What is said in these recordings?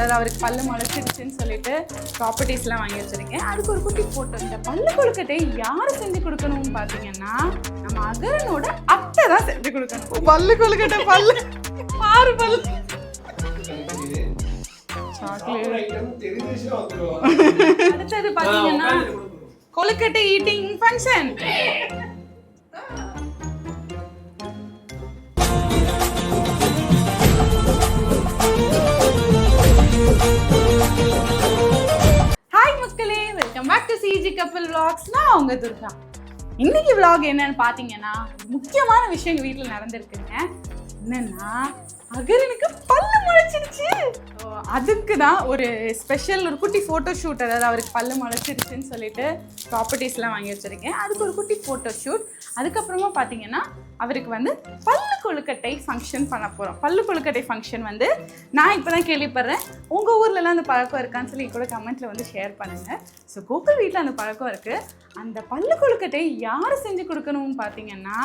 அதாவது அவருக்கு பல்லு முளைச்சிருச்சுன்னு சொல்லிட்டு ப்ராப்பர்ட்டிஸ்லாம் வாங்கி வச்சிருக்கேன். அதுக்கு ஒரு குட்டி போட்டோ இந்த பல்லு கொழுக்கட்டை யார் செஞ்சு கொடுக்கணும்னு பார்த்தீங்கன்னா நம்ம அகரனோட அத்தை தான் செஞ்சு கொடுக்கணும். பல்லு கொழுக்கட்டை பல்லு. ஆறு பல்லு. அடுத்தது பார்த்தீங்கன்னா கொழுக்கட்டை ஈட்டிங் ஃபங்க்ஷன் அவங்க துர்கா இன்னைக்கு விளாக் என்னன்னு பார்த்தீங்கன்னா முக்கியமான விஷயம் எங்கள் வீட்டில் நடந்திருக்குங்க. என்னன்னா அகரனுக்கு பல்லு முளைச்சிருச்சு. அதுக்கு தான் ஒரு ஸ்பெஷல் ஒரு குட்டி ஃபோட்டோ ஷூட் அதாவது அவருக்கு பல்லு முளைச்சிருச்சுன்னு சொல்லிட்டு ப்ராப்பர்ட்டிஸ்லாம் வாங்கி வச்சுருக்கேன். அதுக்கு ஒரு குட்டி ஃபோட்டோ ஷூட் அதுக்கப்புறமா பார்த்தீங்கன்னா அவருக்கு வந்து பல்லு கொழுக்கட்டை ஃபங்க்ஷன் பண்ண போகிறோம் பல்லு கொழுக்கட்டை ஃபங்க்ஷன் வந்து நான் இப்போ தான் கேள்விப்படுறேன். உங்கள் ஊர்லலாம் அந்த பழக்கம் இருக்கான்னு சொல்லி கூட கமெண்ட்டில் வந்து ஷேர் பண்ணுங்கள் ஸோ கோகுல் வீட்டில் அந்த பழக்கம் இருக்குது அந்த பல்லு கொழுக்கட்டை யார் செஞ்சு கொடுக்கணும்னு பார்த்தீங்கன்னா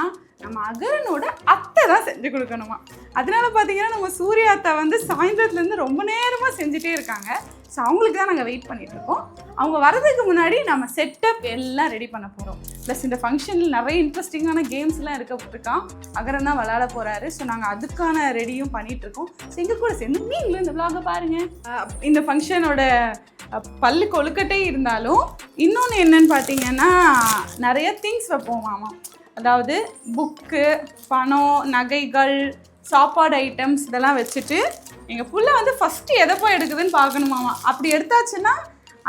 நம்ம அகரனோட அத்தை தான் செஞ்சு கொடுக்கணுமா? அதனால பார்த்தீங்கன்னா நம்ம சூர்யாத்தை வந்து சாயந்தரத்துலேருந்து ரொம்ப நேரமாக செஞ்சுட்டே இருக்காங்க. ஸோ அவங்களுக்கு தான் நாங்கள் வெயிட் பண்ணிட்டு இருக்கோம். அவங்க வரதுக்கு முன்னாடி நம்ம செட்டப் எல்லாம் ரெடி பண்ண போகிறோம் ப்ளஸ் இந்த ஃபங்க்ஷனில் நிறைய இன்ட்ரெஸ்டிங்கான கேம்ஸ்லாம் இருக்கப்பட்டிருக்கான் அகரம் தான் விளாட போகிறாரு ஸோ நாங்கள் அதுக்கான ரெடியும் பண்ணிட்டு இருக்கோம். ஸோ எங்கள் கூட சேர்ந்து நீங்களும் இந்த vlog-அ பாருங்க. இந்த ஃபங்க்ஷனோட பல்லு கொழுக்கட்டே இருந்தாலும் இன்னொன்று என்னன்னு பார்த்தீங்கன்னா நிறைய திங்ஸ் வைப்போம் மாமா. அதாவது புக்கு பணம் நகைகள் சாப்பாடு ஐட்டம்ஸ் இதெல்லாம் வச்சுட்டு எங்கள் புள்ள வந்து ஃபஸ்ட்டு எதை போய் எடுக்குதுன்னு பார்க்கணுமாமா. அப்படி எடுத்தாச்சுன்னா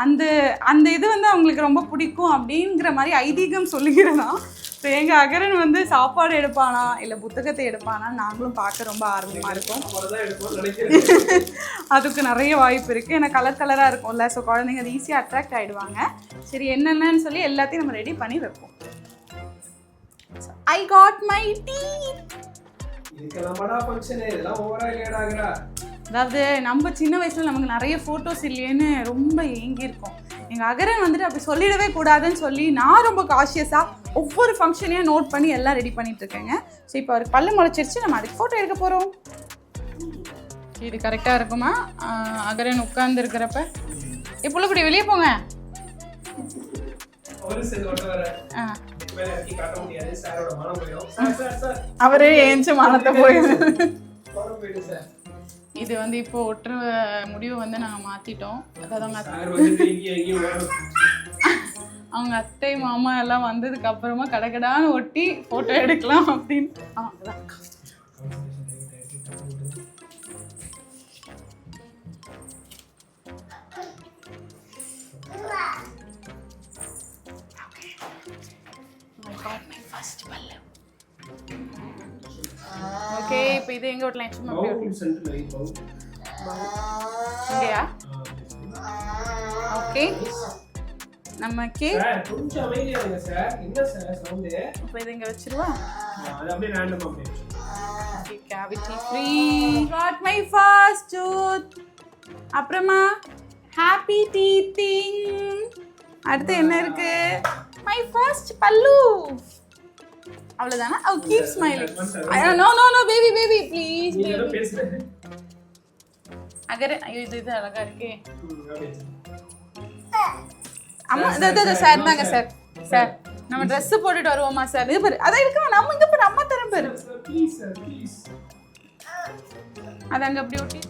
அந்த அந்த இது வந்து அவங்களுக்கு ரொம்ப பிடிக்கும் அப்படிங்கிற மாதிரி ஐதீகம் சொல்லுகிறதாம் ஸோ எங்கள் அகரன் வந்து சாப்பாடு எடுப்பானா இல்லை புத்தகத்தை எடுப்பானா நாங்களும் பார்க்க ரொம்ப ஆர்வமாக இருக்கும். அதுக்கு நிறைய வாய்ப்பு இருக்குது ஏன்னா கலர் கலராக இருக்கும்ல. ஸோ குழந்தைங்க அது ஈஸியாக அட்ராக்ட் ஆகிடுவாங்க சரி என்னென்னு சொல்லி எல்லாத்தையும் நம்ம ரெடி பண்ணி வைப்போம். ஐ காட் மை டீ இதெல்லாம் ஓவரா அதாவது நம்ம சின்ன வயசுல நமக்கு நிறைய ஃபோட்டோஸ் இல்லையேன்னு ரொம்ப ஏங்கியிருக்கோம். எங்கள் அகரன் வந்துட்டு அப்படி சொல்லிடவே கூடாதுன்னு சொல்லி நான் ரொம்ப காஷியஸாக ஒவ்வொரு ஃபங்க்ஷனையும் நோட் பண்ணி எல்லாம் ரெடி பண்ணிட்டு இருக்கேங்க. ஸோ இப்போ அவருக்கு பல்லு முளைச்சிருச்சு நம்ம அதுக்கு ஃபோட்டோ எடுக்க போகிறோம் இது கரெக்டாக இருக்குமா? அகரன் உட்கார்ந்து இருக்கிறப்ப புள்ளக்குடி வெளியே போங்க. அவரே ஏஞ்சு மனத்தை போயிடுது இது வந்து இப்போ ஒட்டுற முடிவை வந்து நாங்கள் மாற்றிட்டோம் அதாவது அவங்க அத்தை மாமா எல்லாம் வந்ததுக்கு அப்புறமா கடகடான்னு ஒட்டி ஃபோட்டோ எடுக்கலாம் அப்படின்னு. கொஞ்சம் அமைதியா இருங்க சார். என்ன சார் சவுண்டு? இப்போ இது இங்க வச்சிருவா? cavity free. Got my first tooth. அப்புறமா ஹாப்பி டீத்திங் அடுத்து என்ன இருக்கு? மை ஃபர்ஸ்ட் பல்லு அவ்வளவுதானா? ஓ keep smiling no no no baby baby please பேசுறேன் அகர ஐயோ இது இது அழகா இருக்கே. அம்மா இது இது, சார் தாங்க சார் சார் நம்ம Dress போட்டுட்டு வருவோமா சார் இது பாரு அதான் இருக்கு நம்ம இங்க பாரு அம்மா தரம் பாரு. சார் ப்ளீஸ் சார் ப்ளீஸ் அது அங்க அப்படி ஒட்டி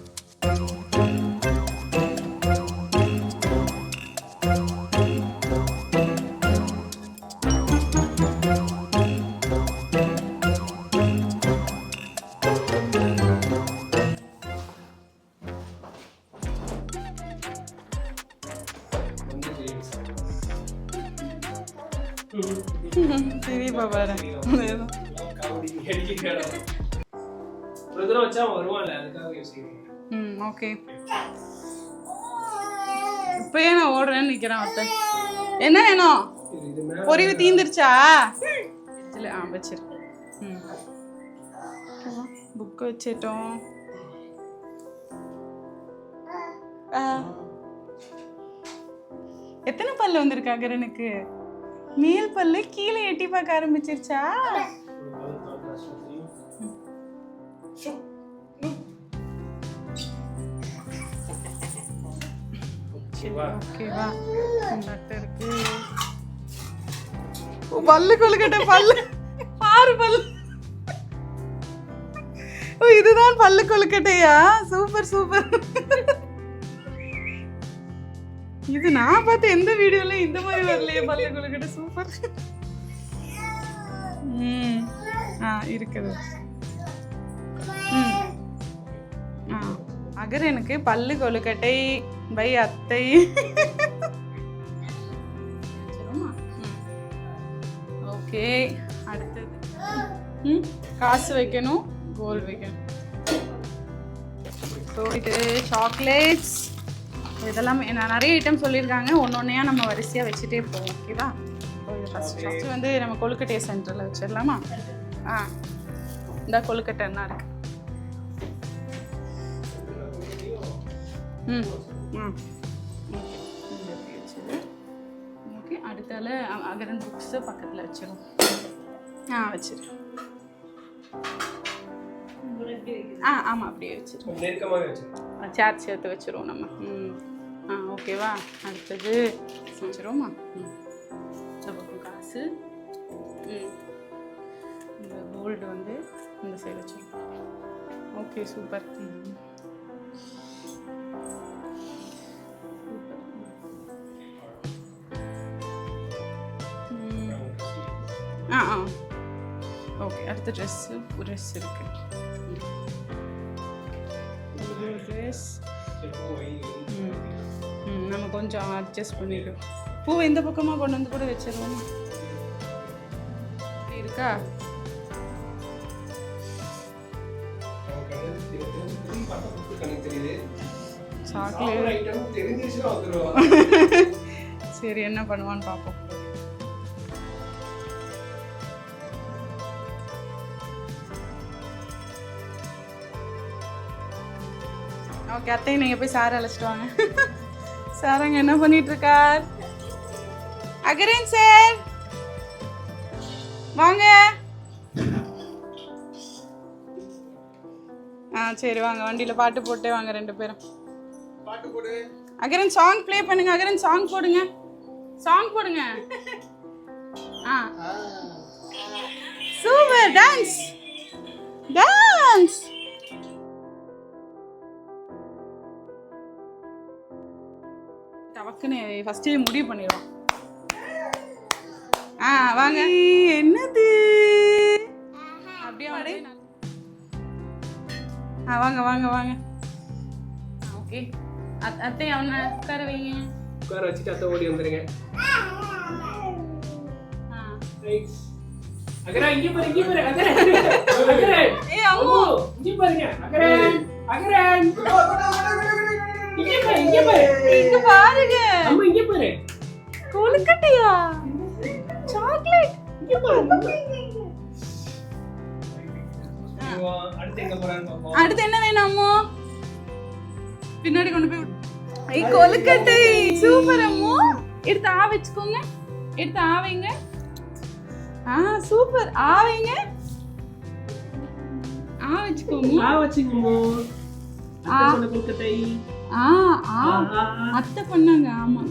ஒரு தடவை வச்சா அவன் வருவான்ல அதுக்காக யோசிக்கிறேன் ம் ஓகே இப்பயே நான் ஓடுறேன்னு நிற்கிறான் ஒருத்தன் என்ன வேணும்? பொறிவு தீந்துருச்சா? இல்லை ஆ வச்சிரு. ம். புக்கு வச்சிட்டோம். எத்தனை பல்லு வந்திருக்கா கரனுக்கு மேல் பல்லு கீழே எட்டி பார்க்க ஆரம்பிச்சிருச்சா? ஓகேவா? ஓ, பல்லு கொழுக்கட்டை பல்லு. பாரு பல்லு. ஓ இதுதான் பல்லு கொழுக்கட்டையா? Super super. இது நான் பார்த்த எந்த வீடியோல இந்த மாதிரி வரலையே பல்லு கொழுக்கட்டை. சூப்பர். ம். ஆ இருக்குது. ம். ஆ அகரனுக்கு பல்லு கொழுக்கட்டை பை அத்தை. ஓகே. அடுத்தது. ம். காசு வைக்கணும் கோல் வைக்கணும். ஸோ இது சாக்லேட்ஸ் இதெல்லாம் நான் நிறைய ஐட்டம் சொல்லியிருக்காங்க. ஒன்று ஒன்றையா நம்ம வரிசையாக வச்சுட்டே போவோம் ஓகேவா இது ஃபஸ்ட் ஃபஸ்ட்டு வந்து நம்ம கொழுக்கட்டை சென்டரில் வச்சிடலாமா? ஆ. இந்த கொழுக்கட்டைன்னா இருக்கு. ம். ம் ஓகே அடுத்தால அகரன் புக்ஸை பக்கத்தில் வச்சிடும் ஆ வச்சிரு. ஆ ஆமாம் அப்படியே வச்சிரு. நெருக்கமாகவே வச்சிருக்கோம் சேர் சேர்த்து வச்சிருவோம் நம்ம. ம். ஆ ஓகேவா அடுத்தது வச்சிருவோமா ம். இந்த காசு. ம். இந்த கோல்டு வந்து இந்த சைடு வச்சிருவோம் ஓகே சூப்பர் ம். அடுத்த ட்ரெஸ்ஸு ட்ரெஸ் இருக்கு ட்ரெஸ் ம் நம்ம கொஞ்சம் அட்ஜஸ்ட் பண்ணிடும் பூ எந்த பக்கமாக கொண்டு வந்து கூட வச்சிருவோம் இருக்கா சாக்லேட் சரி என்ன பண்ணுவான்னு பார்ப்போம் ஓகே அத்தை நீங்கள் போய் சார் அழைச்சிட்டு வாங்க. சார் அங்கே என்ன பண்ணிட்டு இருக்கார் அகரேன் சார்! வாங்க. ஆ சரி வாங்க. வண்டியில் பாட்டு போட்டே வாங்க ரெண்டு பேரும். பாட்டு போடு. அகரன் சாங் ப்ளே பண்ணுங்க. அகரன் சாங் போடுங்க. சாங் போடுங்க. ஆ. சூப்பர் டான்ஸ் டான்ஸ் டவக்குன்னு ஃபர்ஸ்டே முடிவு பண்ணிடுவோம். ஆ வாங்க. என்னது? அப்படியே வாடி ஆ வாங்க வாங்க வாங்க. ஓகே அத்தை அவனை உட்கார வைங்க. உட்கார வச்சுட்டு அத்தை ஓடி வந்துருங்க. ஆ. அகரா இங்க பாரு இங்க பாரு அகரன் அகரன் ஏய் அம்மா. இங்க பாருங்க. அகரன் அகரன் இங்க பாரு இங்க பாரு. இங்க பாருங்க. அம்மா இங்க பாரு. கொழுக்கட்டையா? சாக்லேட் இங்க பாரு. அடுத்து எங்க போறான்னு பாப்போம். அடுத்து என்ன வேணும் அம்மோ? பின்னாடி கொண்டு போய் விடு. ஐ கொழுக்கட்டை. சூப்பர் அம்மோ. எடுத்து ஆ வச்சுக்கோங்க. எடுத்து ஆ வைங்க. ஆ சூப்பர். ஆ வைங்க. ஆ வச்சுக்கோங்க. ஆ வச்சுங்கமோ ஆ. குக்கத்தை ஆ ஆ. அத்தை பண்ணாங்க ஆமா.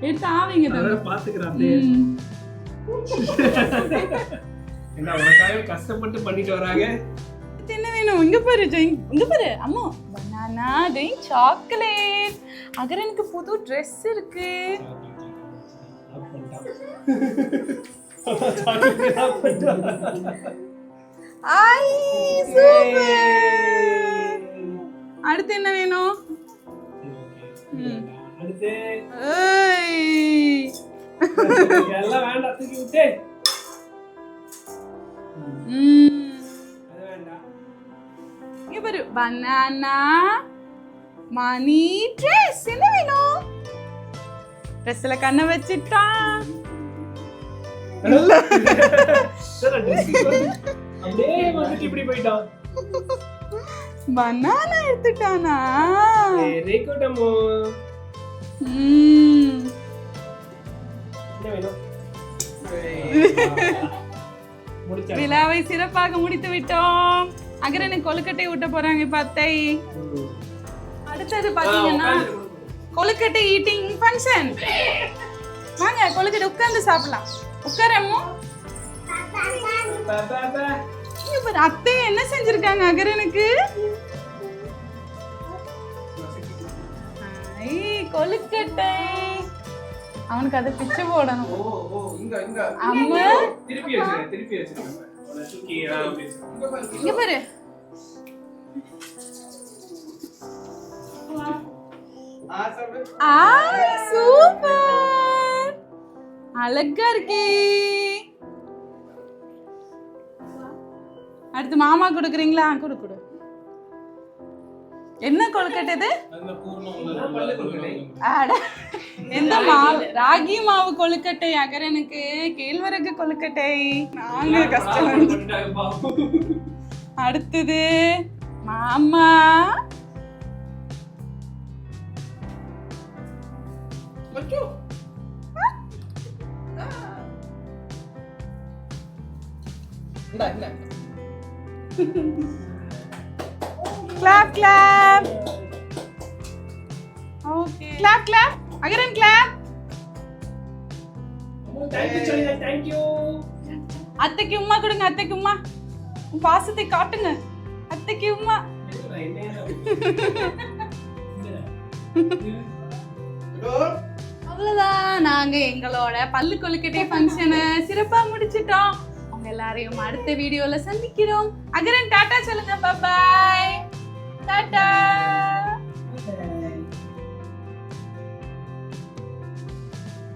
எடுத்து ஆ வைங்க தம்பி. ம். என்ன உனக்காக கஷ்டப்பட்டு பண்ணிட்டு வராங்க? என்ன வேணும்? இங்க பாரு ஜெயின் இங்க பாரு அம்மா. பனானா ஜெயின் சாக்லேட் அகரனுக்கு புது Dress இருக்கு. ஐ சூப்பர் அடுத்து என்ன வேணும்? பனானா மணி ட்ரெஸ் என்ன வேணும்? ட்ரெஸ்ல கண்ணை வச்சுட்டான் வந்து அப்படியே வந்துட்டு இப்படி போயிட்டான். பனானா எடுத்துட்டானா? வெரி குட் அம்மோ விழாவை சிறப்பாக முடித்து விட்டோம். அகரனுக்கு கொழுக்கட்டை ஊட்ட போறாங்க இப்ப அத்தை அடுத்தது பாத்தீங்கன்னா கொழுக்கட்டை ஈட்டிங் ஃபங்க்ஷன் வாங்க கொழுக்கட்டை உட்கார்ந்து சாப்பிடலாம். உட்காரமோ அத்தை என்ன செஞ்சிருக்காங்க அகரனுக்கு? ஐ, கொழுக்கட்டை. அவனுக்கு அதை பிச்சு போடணும். ஓ ஓ இங்க இங்க. அம்மா. இங்க பாரு. சூப்பர். அழகா இருக்கே. அடுத்து மாமா கொடுக்குறீங்களா? கொடு கொடு. என்ன கொழுக்கட்டை இது? அட, எந்த மாவு ராகி மாவு கொழுக்கட்டை அகரனுக்கு கேழ்வரகு கொழுக்கட்டை. நாங்க கஷ்டம். அடுத்தது மாமா. மச்சு இந்தா clap clap okay clap clap Agaran clap Thank you, சொல்லிடுங்க. Thank you. அத்தைக்கு உம்மா கொடுங்க அத்தைக்கு உன் பாசத்தை காட்டுங்க. அத்தைக்கு? இதோ அவ்வளவுதான். நாங்க எங்களோட பல்லு கொழுக்கட்டை ஃபங்க்ஷனை சிறப்பா முடிச்சிட்டோம். உங்க எல்லாரையும் அடுத்த வீடியோல சந்திக்கிறோம். அகரன் டாடா சொல்லுங்க. பாய் டாடா